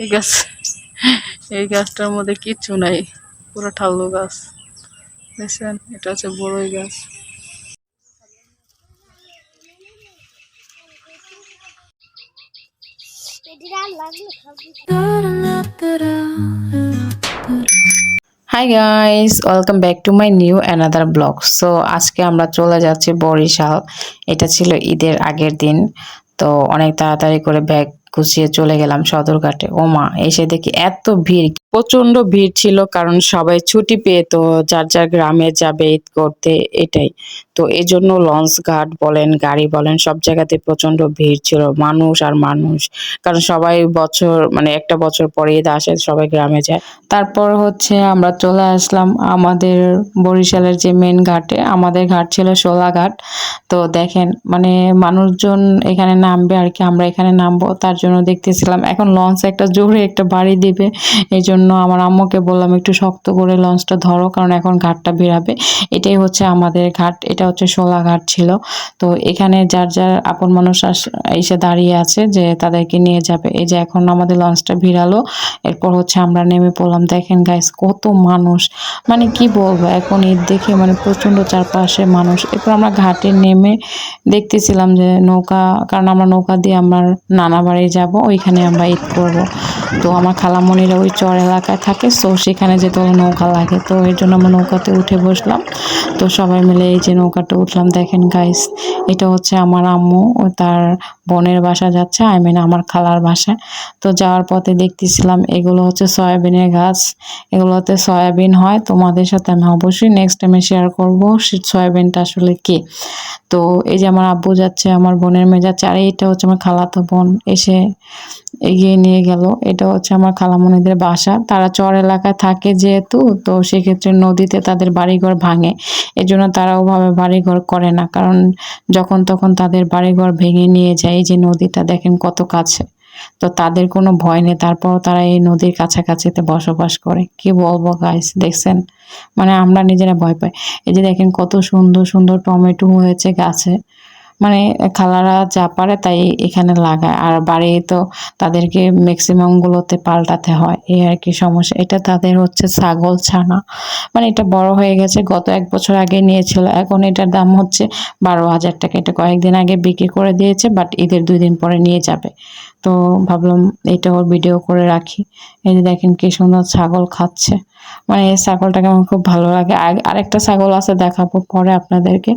এই গাছ, এই গাছটার মধ্যে কিচ্ছু নাই, পুরো ঠাল্লু গাছ। দেখছেন? এটা হচ্ছে বড়ই গাছ। Hi guys welcome back to my new another blog so আজকে আমরা চলে যাচ্ছি বরিশাল। এটা ছিল ঈদের আগের দিন। তো অনেক তাড়াতাড়ি করে ব্যাগ গুছিয়ে চলে গেলাম সদরঘাটে। ও মা, এসে দেখি এত ভিড় প্রচণ্ড ভিড় ছিল কারণ সবাই ছুটি পেয়ে তো যার যার গ্রামে যাবে ঈদ করতে, এটাই। তো এই জন্য লঞ্চ ঘাট বলেন, গাড়ি বলেন, সব জায়গাতে প্রচণ্ড ভিড় ছিল, মানুষ আর মানুষ। কারণ সবাই বছর মানে একটা বছর পরে ঈদ আসে, সবাই গ্রামে যায়। তারপর হচ্ছে আমরা চলে আসলাম আমাদের বরিশালের যে মেন ঘাটে, আমাদের ঘাট ছিল ঘাট। তো দেখেন মানে মানুষজন এখানে নামবে আর কি, আমরা এখানে নামবো, তার জন্য দেখতেছিলাম, এখন লঞ্চ একটা জোরে একটা বাড়ি দিবে। এই জন্য আমার আম্মুকে বললাম, একটু শক্ত করে লঞ্চটা ধরো, কারণ এখন ঘাটটা বেরাবে এটাই হচ্ছে আমাদের ঘাট, এটা হচ্ছে শোলা ঘাট ছিল। তো এখানে যার যার আপন মানুষ এসে দাঁড়িয়ে আছে যে তাদেরকে নিয়ে যাবে। এই যে এখন আমাদের লঞ্চটা ভিড়ালো, এরপর হচ্ছে আমরা নেমে পড়লাম। দেখেন গাইস কত মানুষ। মানে কি বলব, এখন ঈদ দেখে মানে প্রচণ্ড চারপাশে মানুষ। এরপর আমরা ঘাটে নেমে দেখতেছিলাম যে নৌকা, কারণ আমরা নৌকা দিয়ে আমার নানা বাড়ি যাব, ওইখানে আমরা ঈদ করব। তো আমার খালামণিরা ওই চর এলাকায় থাকে সো সেখানে যেতে নৌকা লাগে। তো এর জন্য আমরা নৌকাতে উঠে বসলাম। তো সবাই মিলে এই যে নৌকাটা উঠলাম। দেখেন গাইস এটা হচ্ছে আমার আম্মু ও তার বোনের বাসা যাচ্ছে আই মিন আমার খালার বাসা। তো যাওয়ার পথে দেখতেছিলাম এগুলো হচ্ছে সয়াবিনের গাছ। এগুলোতে সয়াবিন হয়, তোমাদের সাথে আমি অবশ্যই নেক্সট টাইমে শেয়ার করব সয়াবিনটা আসলে কি। তো এই যে আমার আব্বু যাচ্ছে, আমার বোনের মেয়ে যাচ্ছে, আর এইটা হচ্ছে আমার খালাতো বোন। এসে এগিয়ে নিয়ে গেল। এটা হচ্ছে আমার খালামণিদের বাসা। তারা চর এলাকায় থাকে যেহেতু, তো সেক্ষেত্রে নদীতে তাদের বাড়িঘর ভাঙে। এজন্য তারা ওভাবে বাড়িঘর করে না। কারণ যখন তখন তাদের বাড়িঘর ভেঙে নিয়ে যায় এই যে নদীটা, দেখেন কত কাছে। তো তাদের কোনো ভয় নেই। তারপরও তারা এই নদীর কাছাকাছিতে বসবাস করে। কি বলব গাইস দেখছেন? মানে আমরা নিজেরা ভয় পাই। এই যে দেখেন কত সুন্দর সুন্দর টমেটো হয়েছে গাছে। মানে খালারা যা পারে তাই এখানে লাগায়। আর বাড়ি তো তাদেরকে ম্যাক্সিমাম গুলোতে পাল্টাতে হয়। এই আর কি সমস্যা। এটা তাদের হচ্ছে ছাগল ছানা। মানে এটা বড় হয়ে গেছে, গত এক বছর আগে নিয়েছিল। এখন এটার দাম হচ্ছে বারো হাজার টাকা। এটা কয়েকদিন আগে বিক্রি করে দিয়েছে বাট ঈদের দুই দিন পরে নিয়ে যাবে। তো ভাবলাম এটা ওর ভিডিও করে রাখি। এই যে দেখেন কি সুন্দর ছাগল খাচ্ছে। মানে এই ছাগলটাকে আমার খুব ভালো লাগে। আর আরেকটা ছাগল আছে দেখাবো পরে আপনাদেরকে।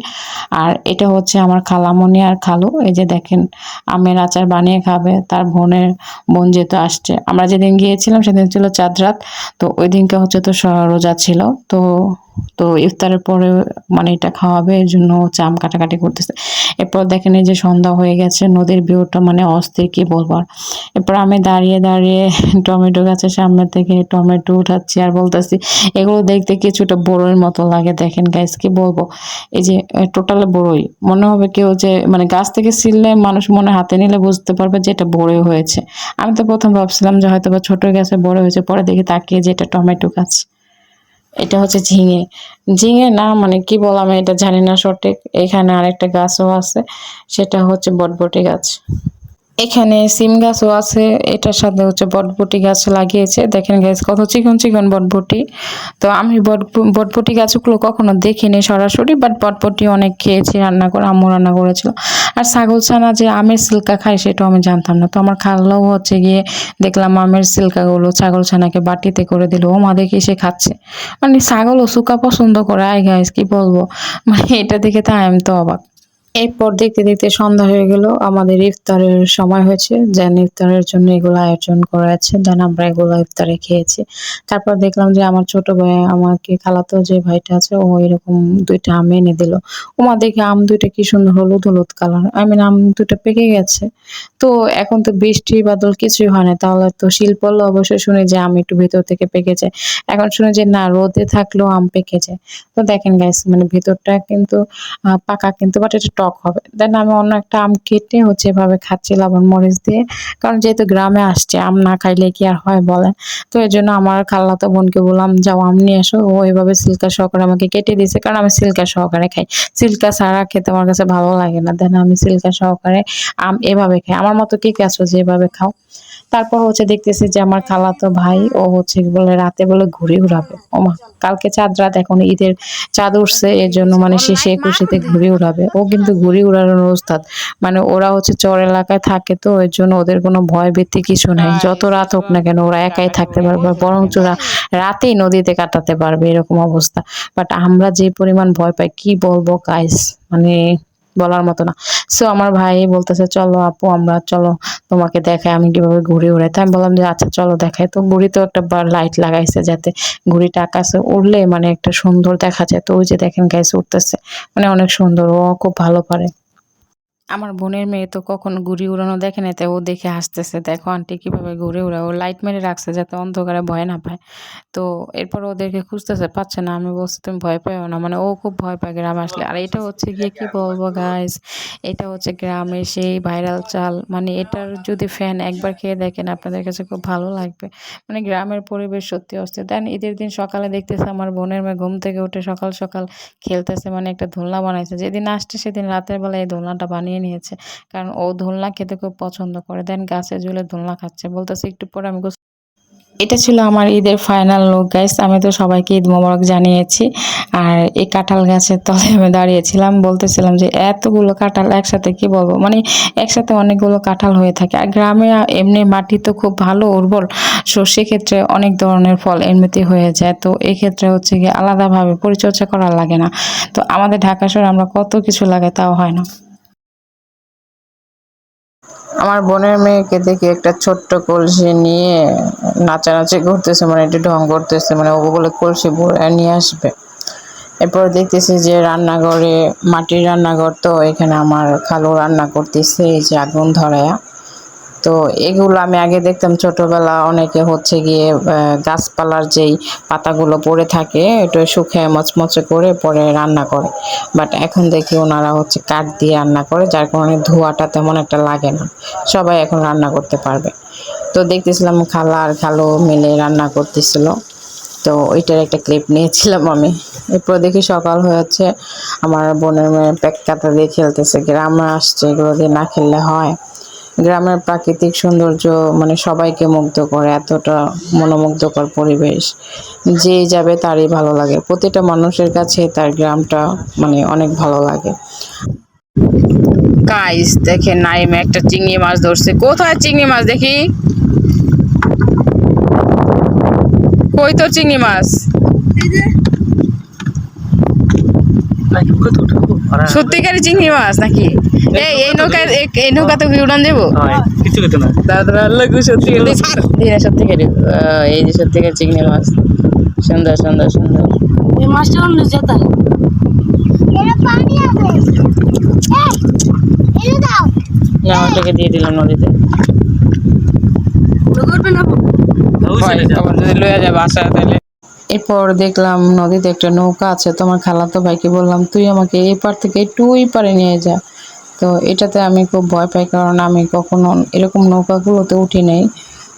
আর এটা হচ্ছে আমার খালামণি আর খালু। এই যে দেখেন, আমের আচার বানিয়ে খাবে। তার বোনের বোন যেহেতু আসছে। আমরা যেদিন গিয়েছিলাম সেদিন ছিল চাঁদ রাত। তো ওই দিনকে হচ্ছে তো রোজা ছিল। তো তো ইফতারের পরে মানে এটা খাওয়াবে, এর জন্য আম কাটাকাটি করতেছে। এরপর দেখেন এই যে সন্ধ্যা হয়ে গেছে, নদীর ভিউটা মানে অস্থির, কি বলব আর। এরপর আমি দাঁড়িয়ে দাঁড়িয়ে টমেটো গাছের সামনে থেকে টমেটো উঠাচ্ছি আর বলতেছি, এগুলো দেখতে কিছুটা বড়ইর মতো লাগে, দেখেন গাইস কি বলব? এই যে টোটাল বড়ই। মনে হবে কেউ যে মানে গাছ থেকে ছিললে মানুষ মনে হাতে নিলে বুঝতে পারবে যে এটা বড়ই হয়েছে। আমি তো প্রথম ভাবছিলাম যে হয়তো বা ছোট গাছে বড় হয়েছে, পরে দেখি তাকিয়ে যে এটা টমেটো গাছ। এটা হচ্ছে ঝিঙে। ঝিঙে না মানে কি বললাম এটা জানি না সঠিক। এখানে আরেকটা গাছও আছে, সেটা হচ্ছে বটবটি গাছ। এখানে সিম গাছও আছে, এটার সাথে হচ্ছে বটবটি গাছ লাগিয়েছে। দেখেন গাছ কত চিকন চিকন বটবটি। তো আমি বট, বটবটি গাছগুলো কখনো দেখিনি সরাসরি বাট বটবটি অনেক খেয়েছি, রান্না করে, আম্মু রান্না করেছিল। আর ছাগল ছানা যে আমের সিল্কা খায় সেটাও আমি জানতাম না। তো আমার খাল্লাও হচ্ছে গিয়ে দেখলাম আমের সিল্কাগুলো ছাগল ছানাকে বাটিতে করে দিল। ও মা দেখি সে খাচ্ছে। মানে ছাগলও সুকা পছন্দ করে আই গাইস কি বলব? মানে এটা দেখে তাই আমি তো অবাক। এরপর দেখতে দেখতে সন্ধ্যা হয়ে গেল। আমাদের ইফতারের সময় হয়েছে। যেন ইফতারের জন্য এগুলো আয়োজন করা আছে দেন আমরা এগুলো ইফতারে খেয়েছি। তারপর দেখলাম যে আমার ছোট ভাই, আমাকে খালাতো যে ভাইটা আছে, ও এরকম দুইটা আম এনে দিল। ওমা দেখে আম দুইটা কি সুন্দর হলুদ হলুদ কালার। আই মিন আম দুটো পেকে গেছে। তো এখন তো বৃষ্টি বাদল কিছুই হয় না। তাহলে তো শীল পড়লে অবশ্যই শুনি যে আম একটু ভেতর থেকে পেকে যায়। এখন শুনে যে না, রোদে থাকলেও আম পেকে যায়। তো দেখেন গাইস মানে ভেতরটা কিন্তু পাকা কিন্তু বাট এটা টক হবে। দেন আমি অন্য একটা আম কেটে হচ্ছে এভাবে খাচ্ছি লবণ মরিচ দিয়ে। কারণ যেহেতু গ্রামে আসছে, আম না খাইলে কি আর হয় বলে তো এর জন্য আমার খালাতো বোনকে বললাম, যাও আম নিয়ে এসো। ও এভাবে সিল্কা সহকারে আমাকে কেটে দিয়েছে। কারণ আমি সিল্কা সহকারে খাই। সিল্কা ছাড়া খেতে আমার কাছে ভালো লাগে না। দেন আমি সিল্কা সহকারে আম এভাবে খাই। আমার মতো কি আছো যে এভাবে খাও? তারপর হচ্ছে দেখতেছি যে আমার খালাতো ভাই ও হচ্ছে বলে রাতে বলে ঘুড়ি উড়াবে ওমা কালকে চাঁদ রাত এখন ঈদের চাঁদ উঠছে এর জন্য মানে সে সে খুশিতে ঘুড়ি উড়াবে ও কিন্তু ঘুরে উড়ানোর ওস্তাদ। মানে ওরা হচ্ছে চর এলাকায় থাকে তো এর জন্য ওদের কোনো ভয় ভীতি কিছু নাই। যত রাত হোক না কেন ওরা একাই থাকতে পারবে বরঞ্চ ওরা রাতেই নদীতে কাটাতে পারবে এরকম অবস্থা। বাট আমরা যে পরিমাণ ভয় পাই কি বলব গাইস মানে বলার মতো না। সো আমার ভাই বলতেছে, চলো আপু, আমরা চলো তোমাকে দেখাই, আমি কীভাবে ঘুরে উড়াই। তাই আমি বললাম যে আচ্ছা চলো দেখাই। তো ঘুড়িতেও একটা লাইট লাগাইছে যাতে ঘুড়িটা আকাশে উড়লে মানে একটা সুন্দর দেখা যায়। তো ওই যে দেখেন গাইছে উঠতেছে মানে অনেক সুন্দর, ও খুব ভালো পারে। আমার বোনের মেয়ে তো কখনো ঘুড়ি উড়ানো দেখে না তাই ও দেখে হাসতেছে। দেখো আন্টি কীভাবে ঘুরে উড়ায়, ও লাইট মেরে রাখছে যাতে অন্ধকারে ভয় না পায়। তো এরপর ওদেরকে খুঁজতেছে, পাচ্ছে না। আমি বলছি, তুমি ভয় পাও না? মানে ও খুব ভয় পায় গ্রামে আসলে। আর এটা হচ্ছে গিয়ে কি বলব গাইস এটা হচ্ছে গ্রামের সেই ভাইরাল চাল। মানে এটার যদি ফ্যান একবার খেয়ে দেখেন, আপনাদের কাছে খুব ভালো লাগবে। মানে গ্রামের পরিবেশ সত্যি অস্থির। দেন ঈদের দিন সকালে দেখতেছে আমার বোনের মেয়ে ঘুম থেকে উঠে সকাল সকাল খেলতেছে মানে একটা দোলনা বানাইছে। যেদিন আসছে সেদিন রাতের বেলা এই দোলনাটা বানিয়ে নিয়েছে। কারণ ও দোলনা খেতে খুব পছন্দ করে। দেন গাছে ঝুলে দোলনা খাচ্ছে। বলতেছে, একটু পরে আমি এটা ছিল আমার ঈদের ফাইনাল লুক গাইস আমি তো সবাইকে ঈদ মোবারক জানিয়েছি। আর এই কাঁঠাল গাছের তলে আমি দাঁড়িয়েছিলাম। বলতেছিলাম যে, এতগুলো কাঁঠাল একসাথে কি বলব? মানে একসাথে অনেকগুলো কাঁঠাল হয়ে থাকে। আর গ্রামে এমনি মাটি তো খুব ভালো, উর্বর। সো সেক্ষেত্রে অনেক ধরনের ফল এমনিতে হয়ে যায়। তো এক্ষেত্রে হচ্ছে গিয়ে আলাদাভাবে পরিচর্যা করা লাগে না। তো আমাদের ঢাকা শহরে আমরা কত কিছু লাগে তাও হয় না। আমার বোনের মেয়েকে দেখি একটা ছোট্ট কলসি নিয়ে নাচানাচি করতেছে মানে একটু ঢং করতেছে মানে ওগুলো কলসি ভরে নিয়ে আসবে। এরপর দেখতেছি যে রান্নাঘরে, মাটির রান্নাঘর তো এখানে আমার খালু রান্না করতেছে, এই যে আগুন ধরায়া। তো এগুলো আমি আগে দেখতাম ছোটবেলা, অনেকে হচ্ছে গিয়ে গাছপালার যেই পাতাগুলো পড়ে থাকে এটা শুকিয়ে মচমচে করে পরে রান্না করে। বাট এখন দেখি ওনারা হচ্ছে কাঠ দিয়ে রান্না করে, যার কারণে ধোঁয়াটা তেমন একটা লাগে না। সবাই এখন রান্না করতে পারবে। তো দেখতেছিলাম খালা আর খালো মিলে রান্না করতেছিল। তো ওইটার একটা ক্লিপ নিয়েছিলাম আমি। এরপর দেখি সকাল হয়েছে, আমার বোনের মেয়ে প্যাক কাটা দিয়ে খেলতেছে, গ্রামে আসছে, এগুলো দিয়ে না খেললে হয়। গ্রামের প্রাকৃতিক সৌন্দর্য মানে সবাইকে মুগ্ধ করে এতটা মনোমুগ্ধকর পরিবেশ। যে যাবে তারই ভালো লাগে। প্রতিটা মানুষের কাছে তার গ্রামটা মানে অনেক ভালো লাগে। গাইস দেখে নাইমে একটা চিংড়ি মাছ ধরছে। কোথায় চিংড়ি মাছ দেখি? কই তো চিংড়ি মাছ? সত্যিকারই চিংড়ি মাছ নাকি? এই এই নৌকায় এই- উড়ান দেবো? কিছু না। দাদা লাগু সত্যিকার দিনে সত্যিকার এই যে সত্যিকার চিংড়ি মাছ। সুন্দর সুন্দর সুন্দর। এই মাছটা অন্য জেতা না ওটাকে দিয়ে দিলাম নদীতে। হয়, যাবে। আসা তাহলে। এরপর দেখলাম নদীতে একটা নৌকা আছে। তোমার খালাতো ভাইকে বললাম তুই আমাকে এই পার থেকে একটু ওই পারে নিয়ে যা। তো এটাতে আমি খুব ভয় পাই, কারণ আমি কখনো এরকম নৌকাগুলোতে উঠি নাই।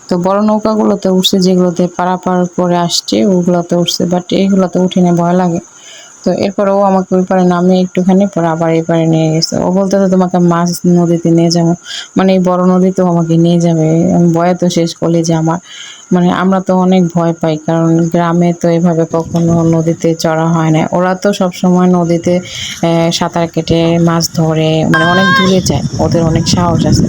তো বড় নৌকাগুলোতে উঠছে, যেগুলোতে পারাপার করে আসছে, ওগুলোতে উঠছে বাট এইগুলোতে উঠি না ভয় লাগে। তো এরপর ও আমাকে ওই পারে নামে একটুখানি, পরে আবার এই পারে নিয়ে গেছে। ও বলতে তো তোমাকে মাছ নদীতে নিয়ে যাব। মানে এই বড় নদীতেও আমাকে নিয়ে যাবে। আমি ভয়ে তো শেষ করলে যে আমার। মানে আমরা তো অনেক ভয় পাই, কারণ গ্রামে তো এভাবে কখনো নদীতে চড়া হয় না। ওরা তো সব সময় নদীতে সাঁতার কেটে মাছ ধরে মানে অনেক দূরে যায়। ওদের অনেক সাহস আছে।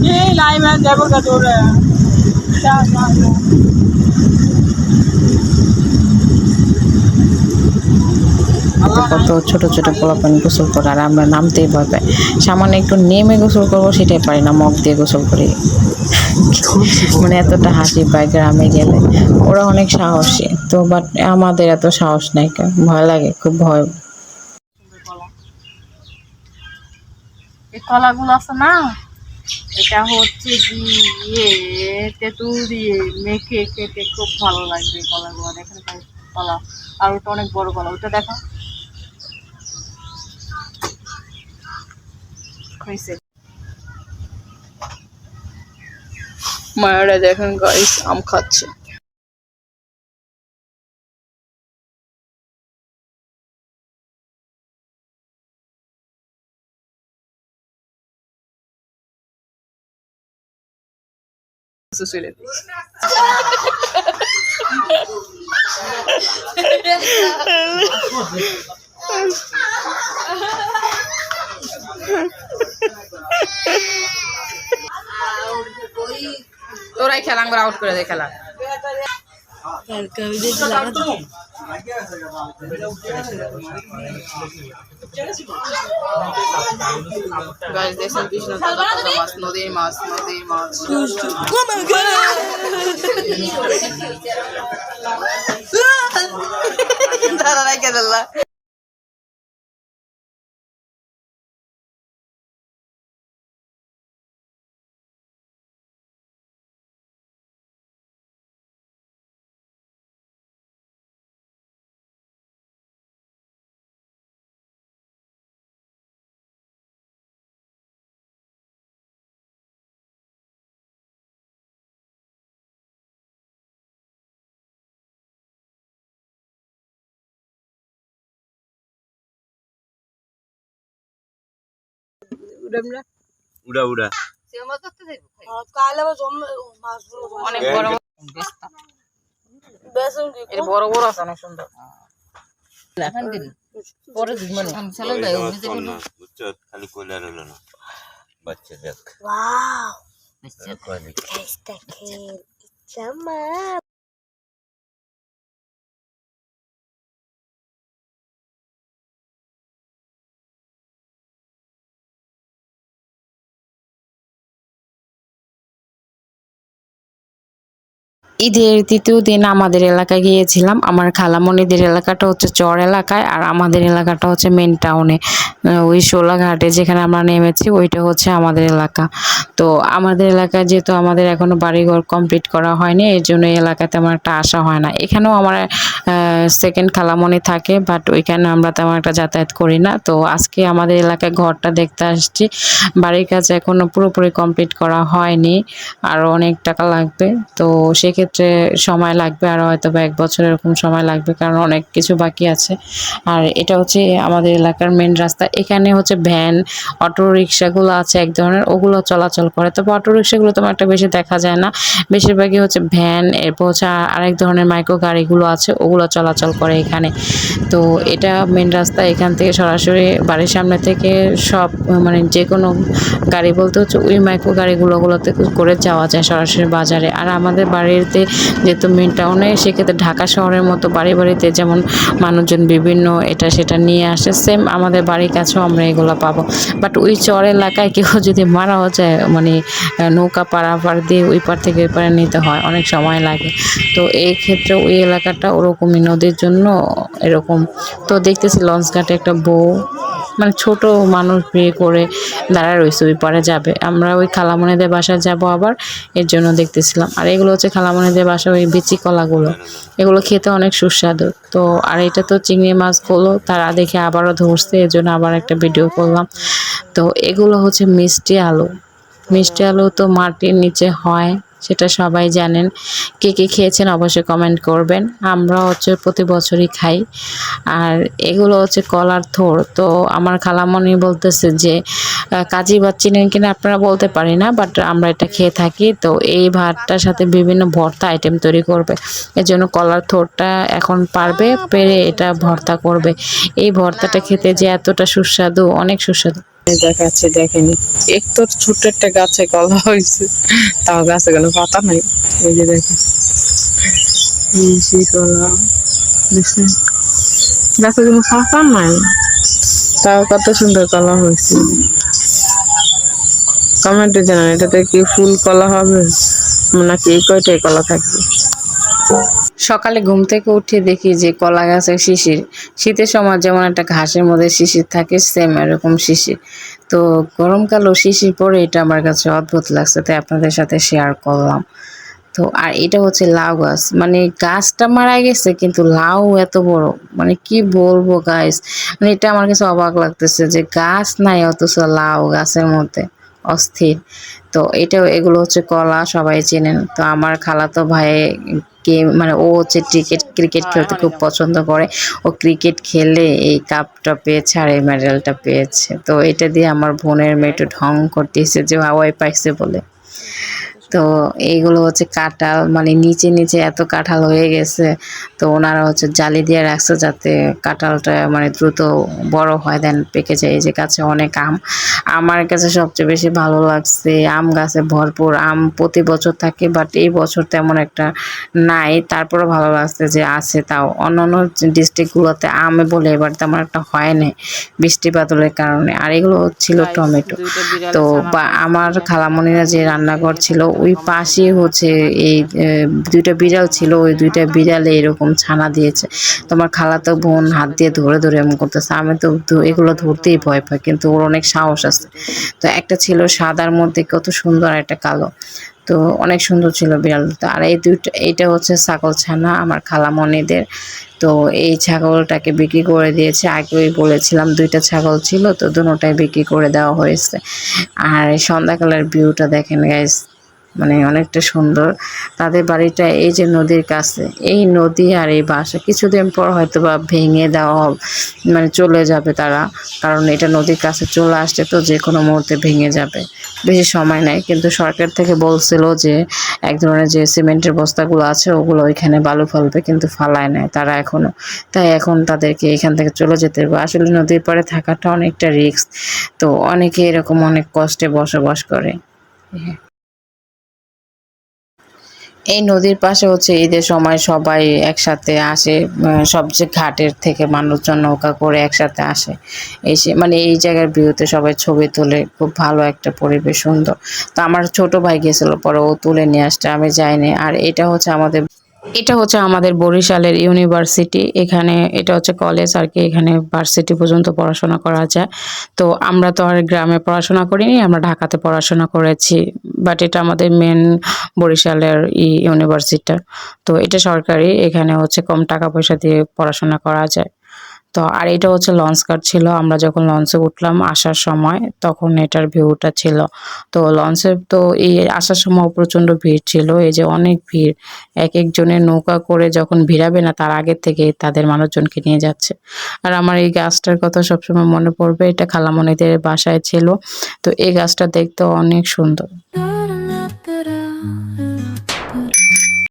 কত ছোট ছোট পোলাপান গোসল করে, আর আমরা নামতেই ভয় পাই। সামান্য একটু নেমে গোসল করব সেটাই পারি না, মগ দিয়ে গোসল করি। মানে এতটা হাসি পায় গ্রামে গেলে। ওরা অনেক সাহসী, তো বাট আমাদের এত সাহস নাই, ভয় লাগে, খুব ভয়। এই কলাগুলো আছে না, এটা হচ্ছে গিয়ে তেঁতুল দিয়ে মেখে খেতে খুব ভালো লাগবে কলাগুলো, দেখেন কলা, আর ওটা অনেক বড় কলা, ওটা দেখো হয়েছে। মায়েরা দেখেন গাইস আম খাচ্ছে। ছেড়ে দিই তোরাই খেলা আমরা আউট করে দে খেলা। নদীর মাছ নদীর মাছ দাদা রেখে দিল্লা উড়া উড়া। অনেক বড় বড় বড় বড় আছে অনেক সুন্দর। পরে মানে খালি না। বাচ্চা দেখ। ঈদের তৃতীয় দিন আমাদের এলাকায় গিয়েছিলাম। আমার খালামণিদের এলাকাটা হচ্ছে চর এলাকায় আর আমাদের এলাকাটা হচ্ছে মেন টাউনে ওই শোলাঘাটে যেখানে আমরা নেমেছি, ওইটা হচ্ছে আমাদের এলাকা। তো আমাদের এলাকায় যেহেতু আমাদের এখনও বাড়িঘর কমপ্লিট করা হয়নি, এর জন্য এই আমার একটা আসা হয় না। এখানেও আমার সেকেন্ড খালামণি থাকে বাট ওইখানে আমরা তেমন একটা যাতায়াত করি না। তো আজকে আমাদের এলাকায় ঘরটা দেখতে আসছি। বাড়ির কাজ এখনও পুরোপুরি কমপ্লিট করা হয়নি আরও অনেক টাকা লাগবে। তো সেক্ষেত্রে সময় লাগবে, আর হয়তো বা এক বছর এরকম সময় লাগবে, কারণ অনেক কিছু বাকি আছে। আর এটা হচ্ছে আমাদের এলাকার মেন রাস্তা। এখানে হচ্ছে ভ্যান অটো রিক্সাগুলো আছে এক ধরনের, ওগুলো চলাচল করে। তবে অটো রিক্সাগুলো তোমার একটা বেশি দেখা যায় না। বেশিরভাগই হচ্ছে ভ্যান এরপর হচ্ছে আরেক ধরনের মাইক্রো গাড়িগুলো আছে, ওগুলো চলাচল করে এখানে। তো এটা মেন রাস্তা, এখান থেকে সরাসরি বাড়ির সামনে থেকে সব মানে যে কোনো গাড়ি বলতে হচ্ছে ওই মাইক্রো গাড়িগুলোগুলোতে করে যাওয়া যায় সরাসরি বাজারে। আর আমাদের বাড়িতে যেহেতু মেন টাউনে সেক্ষেত্রে ঢাকা শহরের মতো বাড়ি বাড়িতে যেমন মানুষজন বিভিন্ন এটা সেটা নিয়ে আসে সেম আমাদের বাড়ির কাছেও আমরা এগুলো পাবো। বাট ওই চর এলাকায় কেউ যদি মারাও যায় মানে নৌকা পারাপার দিয়ে ওই পার থেকে ওই পারে নিতে হয়, অনেক সময় লাগে। তো এই ক্ষেত্রে ওই এলাকাটা ওরকমই, নদীর জন্য এরকম। তো দেখতেছি লঞ্চ ঘাটে একটা বউ মানে ছোট মানুষ বিয়ে করে দাঁড়ায় রয়েছে, ওই পারে যাবে। আমরা ওই খালামণিদের বাসায় যাব আবার, এর জন্য দেখতেছিলাম। আর এগুলো হচ্ছে খালামণিদের বাসা ওই বিচি কলাগুলো। এগুলো খেতে অনেক সুস্বাদু। তো, আর এটা তো চিংড়ি মাছ মাছগুলো তারা দেখে আবারও ধরছে, এর জন্য আবার একটা ভিডিও করলাম। তো, এগুলো হচ্ছে মিষ্টি আলু। মিষ্টি আলু তো মাটির নিচে হয়। সেটা সবাই জানেন। কে কে খেয়েছেন অবশ্যই কমেন্ট করবেন। আমরা হচ্ছে প্রতি বছরই খাই। আর এগুলো হচ্ছে কলার থোর তো আমার খালামণি বলতেছে যে কাজী ভাত চিনেন কিনা আপনারা বলতে পারি না বাট আমরা এটা খেয়ে থাকি। তো এই ভাতটার সাথে বিভিন্ন ভর্তা আইটেম তৈরি করবে। এর জন্য কলার থোরটা এখন পারবে পেরে এটা ভর্তা করবে। এই ভর্তাটা খেতে যে এতটা সুস্বাদু অনেক সুস্বাদু। দেখাচ্ছে, দেখেনি। এক তো ছোট্ট একটা গাছে কলা হয়েছে। তাও গাছে কোনো পাতা নাই। এই যে দেখেন। গাছে কোনো পাতা নাই। তাও কত সুন্দর কলা হয়েছে। কমেন্টে জানান, এটাতে কি ফুল কলা হবে? নাকি কয়টাই কলা থাকবে? সকালে ঘুম থেকে উঠে দেখি যে কলা গাছের শিশির। শীতের সময় যেমন একটা ঘাসের মধ্যে শিশির থাকে সেম এরকম শিশির। তো গরমকালেও শিশির পরে এটা আমার কাছে অদ্ভুত লাগছে, তাই আপনাদের সাথে শেয়ার করলাম। তো আর এটা হচ্ছে লাউ গাছ। মানে গাছটা মারা গেছে, কিন্তু লাউ এত বড়। মানে কি বলব গাছ মানে এটা আমার কাছে অবাক লাগতেছে যে গাছ নাই অথচ লাউ গাছের মধ্যে, অস্থির। তো এটা এগুলো হচ্ছে কলা, সবাই চেনেন। তো আমার খালাতো ভাই কে মানে ও হচ্ছে ক্রিকেট ক্রিকেট খেলতে খুব পছন্দ করে। ও ক্রিকেট খেলে এই কাপটা পেয়েছে আর এই মেডেলটা পেয়েছে। তো এটা দিয়ে আমার বোনের মেয়েটু ঢং করতেছে যে হাওয়াই পাইছে বলে। তো এইগুলো হচ্ছে কাঁঠাল মানে নিচে নিচে এত কাঁঠাল হয়ে গেছে। তো ওনারা হচ্ছে জালি দিয়ে রাখছে যাতে কাঁঠালটা মানে দ্রুত বড় হয় দেন পেকে যায়। এই যে গাছে অনেক আম। আমার কাছে সবচেয়ে বেশি ভালো লাগছে আম গাছে ভরপুর আম প্রতি বছর থাকে বাট এই বছর তেমন একটা নাই। তারপরে ভালো লাগছে যে আছে তাও। অন্যান্য ডিস্ট্রিক্টগুলোতে আমে বলে এবার তেমন একটা হয় নাই বৃষ্টি বাদলের কারণে। আর এগুলো ছিল টমেটো। তো বা আমার খালামণিরা যে রান্নাঘর ছিল ওই পাশেই হচ্ছে এই দুইটা বিড়াল ছিল ওই দুইটা বিড়ালে এরকম ছানা দিয়েছে। তোমার খালাতো বোন হাত দিয়ে ধরে ধরে এমন করতেছে। আমি তো এগুলো ধরতেই ভয় পাই, কিন্তু ওর অনেক সাহস আছে। তো একটা ছিল সাদার মধ্যে কত সুন্দর একটা কালো। তো অনেক সুন্দর ছিল বিড়ালটা। আর এই দুইটা, এইটা হচ্ছে ছাগল ছানা, আমার খালামণিদের। তো এই ছাগলটাকে বিক্রি করে দিয়েছে। আগেই বলেছিলাম দুইটা ছাগল ছিল, তো দুটোটাই বিক্রি করে দেওয়া হয়েছে। আর সন্ধ্যাকালের ভিউটা দেখেন গাইস মানে অনেকটা সুন্দর। তাদের বাড়িটা এই যে নদীর কাছে, এই নদী আর এই বাসা কিছুদিন পর হয়তো বা ভেঙে দেওয়া মানে চলে যাবে তারা, কারণ এটা নদীর কাছে চলে আসছে তো যে কোনো মুহূর্তে ভেঙে যাবে। বেশি সময় নেই কিন্তু সরকার থেকে বলছিল যে এক ধরনের যে সিমেন্টের বস্তাগুলো আছে, ওগুলো ওইখানে বালু ফেলবে, কিন্তু ফালায় নেয় তারা এখনও। তাই এখন তাদেরকে এখান থেকে চলে যেতে হবে। আসলে নদীর পাড়ে থাকাটা অনেকটা রিস্ক, তো অনেকে এরকম অনেক কষ্টে বসবাস করে। এই নদীর পাশে হচ্ছে ঈদের সময় সবাই একসাথে আসে সবচেয়ে ঘাটের থেকে মানুষজন নৌকা করে একসাথে আসে। এসে মানে এই জায়গার ভিউতে সবাই ছবি তোলে, খুব ভালো একটা পরিবেশ, সুন্দর। তো আমার ছোট ভাই গেছিল, পরে ও তুলে নিয়ে আসতে আমি যাইনি। আর এটা হচ্ছে আমাদের এটা হচ্ছে আমাদের বরিশালের ইউনিভার্সিটি। এখানে এটা হচ্ছে কলেজ আর কি, এখানে ভার্সিটি পর্যন্ত পড়াশোনা করা যায়। তো আমরা তো আর গ্রামে পড়াশোনা করিনি, আমরা ঢাকাতে পড়াশোনা করেছি। বাট এটা আমাদের মেন বরিশালের ইউনিভার্সিটি তো এটা সরকারি, এখানে হচ্ছে কম টাকা পয়সা দিয়ে পড়াশোনা করা যায়। তো আর এটা হচ্ছে লঞ্চ কার ছিল। আমরা যখন লঞ্চে উঠলাম আসার সময়, তখন এটার ভিউটা ছিল। তো লঞ্চে তো এই আসার সময় প্রচণ্ড ভিড় ছিল। এই যে অনেক ভিড়, এক একজনের নৌকা করে যখন ভিড়াবে না, তার আগের থেকে তাদের মানুষজনকে নিয়ে যাচ্ছে। আর আমার এই গাছটার কথা সবসময় মনে পড়বে, এটা খালামণিদের বাসায় ছিল। তো এই গাছটা দেখতে অনেক সুন্দর।